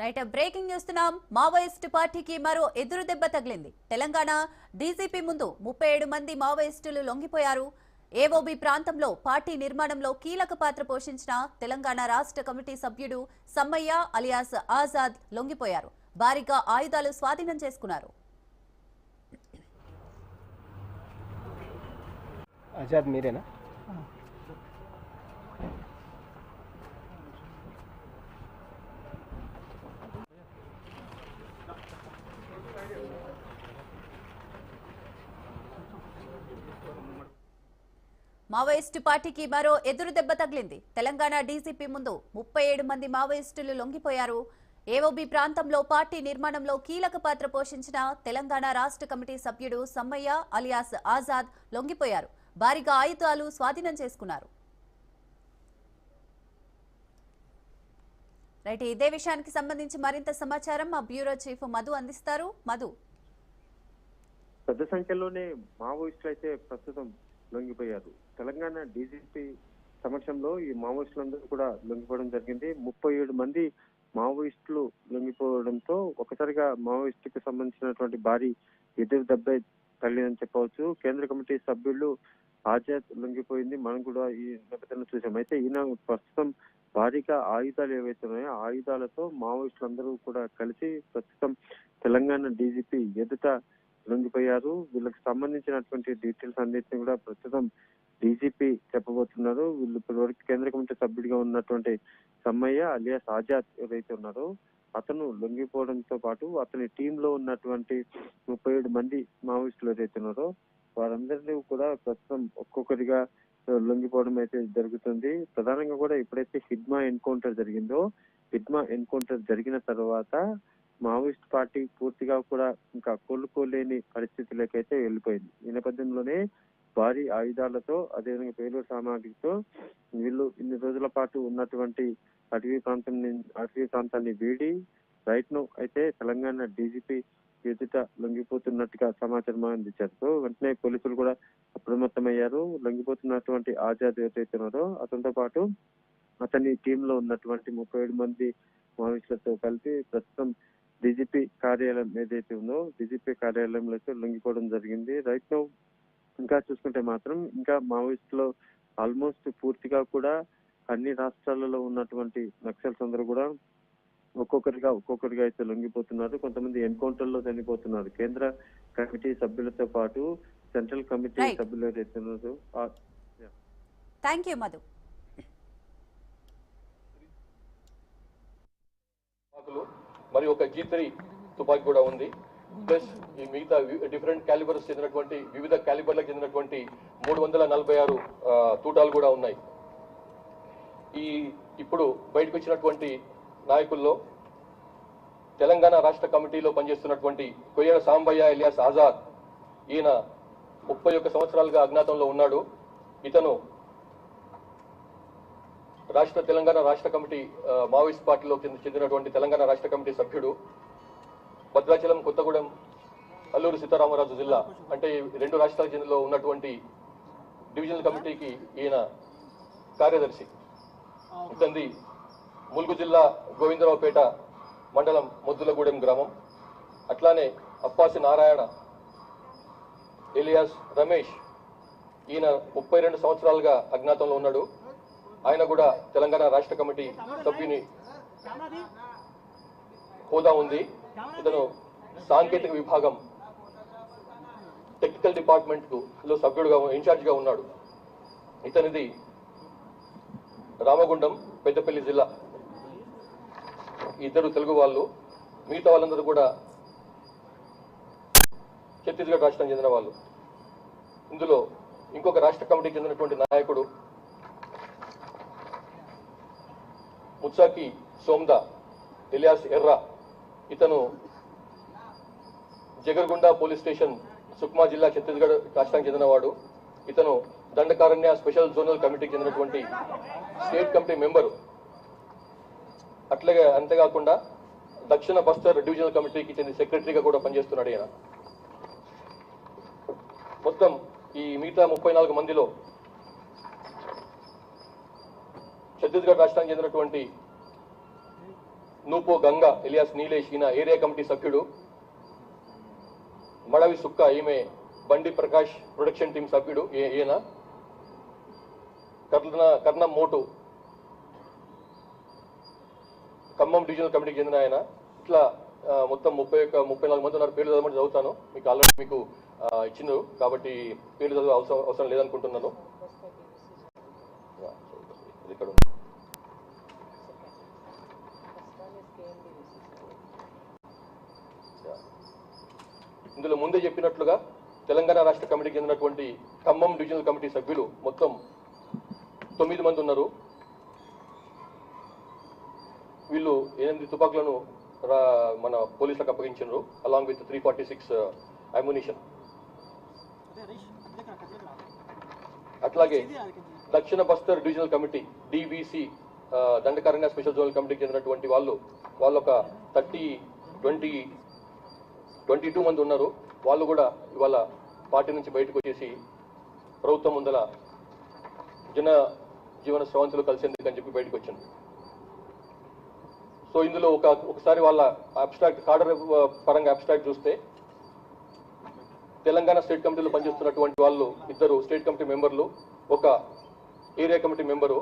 Right breaking చూస్తున్నాం Maoist పార్టీకి మరో ఎదురు దెబ్బ తగిలింది. తెలంగాణ డీజీపీ ముందు ముప్పై ఏడు మంది మావోయిస్టులు లొంగిపోయారు. ఏఓబి ప్రాంతంలో పార్టీ నిర్మాణంలో కీలక పాత్ర పోషించిన తెలంగాణ రాష్ట్ర కమిటీ సభ్యుడు సమ్మయ్య అలియాస్ ఆజాద్ లొంగిపోయారు. భారీగా ఆయుధాలు స్వాధీనం చేసుకున్నారు. ఆజాద్ మీరేనా? మావోయిస్టు పార్టీకి మరో ఎదురు దెబ్బ తగిలింది. తెలంగాణ డీసీపీ ముందు ముప్పై ఏడు మంది మావోయిస్టులు లొంగిపోయారు. ఏఓబి ప్రాంతంలో పార్టీ నిర్మాణంలో కీలక పాత్ర పోషించిన తెలంగాణ రాష్ట్ర కమిటీ సభ్యుడు సమ్మయ్య అలియాస్ ఆజాద్ లొంగిపోయారు. భారీగా ఆయుధాలు స్వాధీనం చేసుకున్నారు. రైట్ ఇదే విషయానికి సంబంధించి మరింత సమాచారం మా బ్యూరో చీఫ్ మధు అందిస్తారు. మధు. పెద్ద సంఖ్యలోనే మావోయిస్టులు అయితే ప్రస్తుతం లొంగిపోయారు. తెలంగాణ డీజీపీ సమక్షంలో ఈ మావోయిస్టులందరూ కూడా లొంగిపోవడం జరిగింది. ముప్పై ఏడు మంది మావోయిస్టులు లొంగిపోవడంతో ఒకసారిగా మావోయిస్టుకి సంబంధించినటువంటి భారీ ఎదురు దెబ్బ తల్లిదని చెప్పవచ్చు. కేంద్ర కమిటీ సభ్యులు ఆజాద్ లొంగిపోయింది. మనం కూడా ఈ నేపథ్యంలో చూసాం. అయితే ఈయన ప్రస్తుతం భారీగా ఆయుధాలు ఏవైతే ఉన్నాయో ఆయుధాలతో మావోయిస్టులందరూ కూడా కలిసి ప్రస్తుతం తెలంగాణ డీజీపీ ఎదుట లొంగిపోయారు. వీళ్ళకి సంబంధించినటువంటి డీటెయిల్స్ అన్నిటిని కూడా ప్రస్తుతం డీజీపీ చెప్పబోతున్నారు. వీళ్ళు ఇప్పటివరకు కేంద్ర కమిటీ సభ్యుడిగా ఉన్నటువంటి సమ్మయ్య అలియాస్ ఆజాద్ ఎవరైతే ఉన్నారో అతను లొంగిపోవడంతో పాటు అతని టీమ్లో ఉన్నటువంటి ముప్పై ఏడు మంది మావోయిస్టులు ఏదైతే ఉన్నారో వారందరినీ కూడా ప్రస్తుతం ఒక్కొక్కరిగా లొంగిపోవడం అయితే జరుగుతుంది. ప్రధానంగా కూడా ఎప్పుడైతే హిడ్మా ఎన్కౌంటర్ జరిగిందో హిడ్మా ఎన్కౌంటర్ జరిగిన తర్వాత మావోయిస్ట్ పార్టీ పూర్తిగా కూడా ఇంకా కోలుకోలేని పరిస్థితిలోకైతే వెళ్ళిపోయింది. ఈ నేపథ్యంలోనే భారీ ఆయుధాలతో అదేవిధంగా పేలుడు సామాగ్రితో వీళ్ళు ఇన్ని రోజుల పాటు ఉన్నటువంటి అటవీ ప్రాంతం అటవీ ప్రాంతాన్ని వీడి రైట్ను అయితే తెలంగాణ డీజీపీ ఎదుట లొంగిపోతున్నట్టుగా సమాచారం అందించారు. సో వెంటనే పోలీసులు కూడా అప్రమత్తమయ్యారు. లొంగిపోతున్నటువంటి ఆజాద్ ఎవరైతే ఉన్నారో అతనితో పాటు అతని టీంలో ఉన్నటువంటి ముప్పై ఏడు మంది మావోయిస్టులతో కలిపి ప్రస్తుతం డీజీపీ కార్యాలయం ఏదైతే ఉందో డీజీపీ కార్యాలయంలో అయితే లొంగిపోవడం జరిగింది. రైట్ నౌ ఇంకా చూసుకుంటే మాత్రం ఇంకా మావోయిస్టులో ఆల్మోస్ట్ పూర్తిగా కూడా అన్ని రాష్ట్రాలలో ఉన్నటువంటి నక్సల్స్ అందరూ కూడా ఒక్కొక్కరిగా ఒక్కొక్కరిగా అయితే లొంగిపోతున్నారు. కొంతమంది ఎన్కౌంటర్లో చనిపోతున్నారు. కేంద్ర కమిటీ సభ్యులతో పాటు సెంట్రల్ కమిటీ. సభ్యులు ఉన్నారో థ్యాంక్ యూ మధు తుపాకులు మరి ఒక జీ త్రీ తుపాకీ కూడా ఉంది. ప్లస్ ఈ మిగతా డిఫరెంట్ క్యాలిబర్స్ చెందినటువంటి వివిధ క్యాలిబర్లకు చెందినటువంటి మూడు వందల నలభై ఆరు తూటాలు కూడా ఉన్నాయి. ఈ ఇప్పుడు బయటకు వచ్చినటువంటి నాయకుల్లో తెలంగాణ రాష్ట్ర కమిటీలో పనిచేస్తున్నటువంటి కొయ్యల సాంబయ్య ఎలియాస్ ఆజాద్ ఈయన ముప్పై ఒక్క సంవత్సరాలుగా అజ్ఞాతంలో ఉన్నాడు. ఇతను రాష్ట్ర తెలంగాణ రాష్ట్ర కమిటీ మావోయిస్ట్ పార్టీలో చెంది- చెందినటువంటి తెలంగాణ రాష్ట్ర కమిటీ సభ్యుడు భద్రాచలం కొత్తగూడెం అల్లూరు సీతారామరాజు జిల్లా అంటే రెండు రాష్ట్రాల జిల్లాలో ఉన్నటువంటి డివిజనల్ కమిటీకి ఈయన కార్యదర్శి ఇతంది ములుగు జిల్లా గోవిందరావుపేట మండలం మొద్దులగూడెం గ్రామం. అట్లానే అప్పాసి నారాయణ ఎలియాస్ రమేష్ ఈయన ముప్పై రెండు సంవత్సరాలుగా అజ్ఞాతంలో ఉన్నాడు. ఆయన కూడా తెలంగాణ రాష్ట్ర కమిటీ సభ్యుని హోదా ఉంది. ఇతను సాంకేతిక విభాగం టెక్నికల్ డిపార్ట్మెంట్లో సభ్యుడుగా ఇన్ఛార్జ్గా ఉన్నాడు. ఇతనిది రామగుండం పెద్దపల్లి జిల్లా. ఇద్దరు తెలుగు వాళ్ళు మిగతా వాళ్ళందరూ కూడా ఛత్తీస్గఢ్ రాష్ట్రం చెందిన వాళ్ళు. ఇందులో ఇంకొక రాష్ట్ర కమిటీకి చెందినటువంటి నాయకుడు ముత్సాకి సోమ్దా ఎలియాస్ ఎర్రా ఇతను జగర్గుండ పోలీస్ స్టేషన్ సుక్మా జిల్లా ఛత్తీస్గఢ్ రాష్ట్రానికి చెందినవాడు. ఇతను దండకారణ్య స్పెషల్ జోనల్ కమిటీకి చెందినటువంటి స్టేట్ కమిటీ మెంబరు. అట్లాగే అంతేకాకుండా దక్షిణ బస్తర్ డివిజనల్ కమిటీకి చెందిన సెక్రటరీగా కూడా పనిచేస్తున్నాడు ఈయన. మొత్తం ఈ మిగతా ముప్పై నాలుగు మందిలో ఛత్తీస్గఢ్ రాష్ట్రానికి చెందినటువంటి నూపో గంగ ఎలియాస్ నీలేష్ ఈయన ఏరియా కమిటీ సభ్యుడు. మడవి సుక్క ఈమె బండి ప్రకాష్ ప్రొడక్షన్ టీం సభ్యుడు ఈయన. కర్ణ కర్ణం మోటు ఖమ్మం డివిజనల్ కమిటీకి చెందిన ఆయన. ఇట్లా మొత్తం ముప్పై ఒక్క ముప్పై నాలుగు మంది ఉన్నారు. పేర్లు చదవమని చదువుతాను. మీకు ఆల్రెడీ మీకు ఇచ్చిండ్రు. ఇచ్చినారు కాబట్టి పేర్లు చదువు అవసరం అవసరం లేదనుకుంటున్నాను యా, ఇది ఇక్కడ ఉంది. యా. ఇందులో ముందే చెప్పినట్లుగా తెలంగాణ రాష్ట్ర కమిటీకి చెందినటువంటి ఖమ్మం డివిజనల్ కమిటీ సభ్యులు మొత్తం తొమ్మిది మంది ఉన్నారు. వీళ్ళు ఎనిమిది తుపాకులను మన పోలీసులకు అప్పగించారు along with three forty six ammunition అట్లాగే దక్షిణ Bastar divisional committee DBC uh, Dandakaranya special zonal కమిటీకి చెందినటువంటి వాళ్ళు వాళ్ళొక థర్టీ ట్వంటీ ట్వంటీ టూ మంది ఉన్నారు. వాళ్ళు కూడా ఇవాళ పార్టీ నుంచి బయటకు వచ్చేసి ప్రభుత్వం ముందల జన జీవన స్రవంతులు కలిసేందుకు అని చెప్పి బయటకు వచ్చింది సో ఇందులో ఒక ఒకసారి వాళ్ళ అబ్స్ట్రాక్ట్ కార్డర్ పరంగా అబ్స్ట్రాక్ట్ చూస్తే తెలంగాణ స్టేట్ కమిటీలో పనిచేస్తున్నటువంటి వాళ్ళు ఇద్దరు స్టేట్ కమిటీ మెంబర్లు ఒక ఏరియా కమిటీ మెంబరు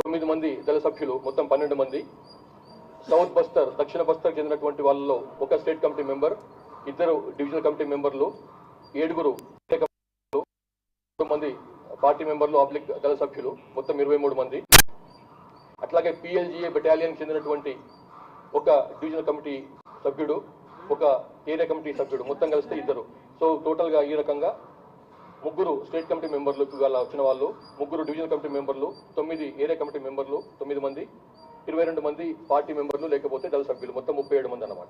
తొమ్మిది మంది దళ సభ్యులు మొత్తం పన్నెండు మంది. సౌత్ బస్తర్ దక్షిణ బస్తర్ చెందినటువంటి వాళ్ళలో ఒక స్టేట్ కమిటీ మెంబర్ ఇద్దరు డివిజనల్ కమిటీ మెంబర్లు ఏడుగురు మూడు మంది పార్టీ మెంబర్లు అబ్లిక్ దళ సభ్యులు మొత్తం ఇరవై మూడు మంది. అట్లాగే పిఎల్జిఏ బెటాలియన్ చెందినటువంటి ఒక డివిజనల్ కమిటీ సభ్యుడు ఒక ఏరియా కమిటీ సభ్యుడు మొత్తం కలిస్తే ఇద్దరు. సో టోటల్గా ఈ రకంగా ముగ్గురు స్టేట్ కమిటీ మెంబర్లు ఇవాళ వచ్చిన వాళ్ళు ముగ్గురు డివిజనల్ కమిటీ మెంబర్లు తొమ్మిది ఏరియా కమిటీ మెంబర్లు తొమ్మిది మంది ఇరవై రెండు మంది పార్టీ మెంబర్లు లేకపోతే దళ సభ్యులు. మొత్తం ముప్పై ఏడు మంది అన్నమాట.